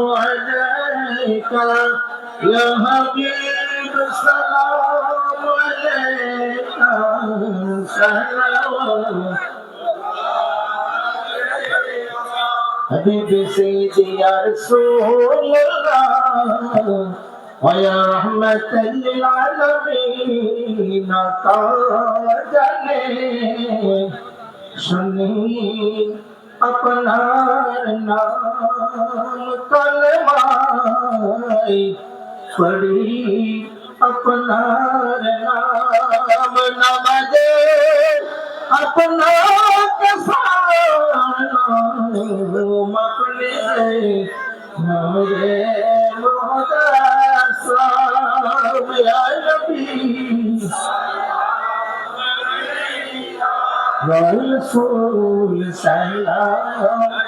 عليك يا حبيب السلام عليك سلام حبيب سيدي يا رسول الله ويا رحمة للعالمين تاجني سني اپنا نام কলমাই পড়ি আপনার নাম নামাজে আপনা মকলে রে রসুল সালাম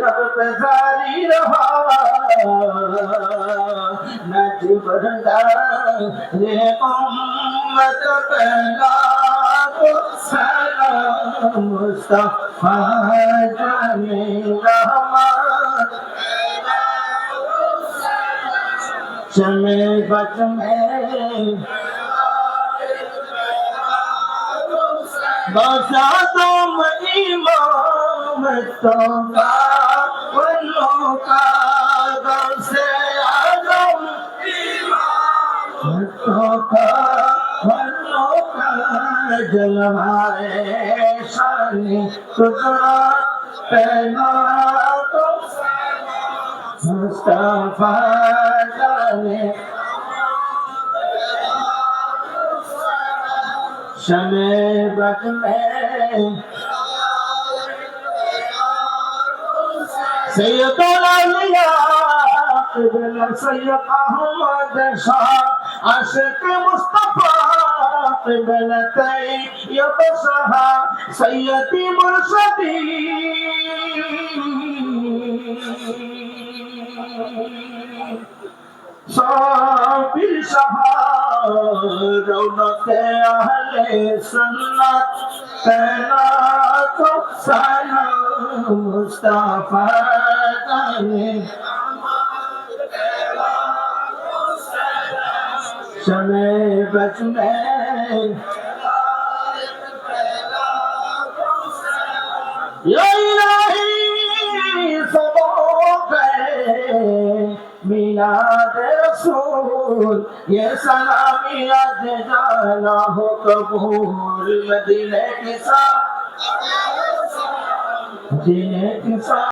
सारी री मु चमे बच में المصطفى والمقاد درس عظم إمام المصطفى والمقاد جلوة شان قدرة بينات مصطفى جلوة شمع بكمل সৈয়দনা মিয়া ইবনে সৈয়দ আহমদ শাহ আশিক মুস্তাফা ইবনে তাইয়্যব শাহ, সৈয়দি মুরশিদি। সাবির শাহ রৌনকে আহলে সুন্নাত তেনা তো সালাম Shane Bethlehem. Ya ilahi sababe milad rasul ye salami ad jana ho kabul madine ke sa jine ke sa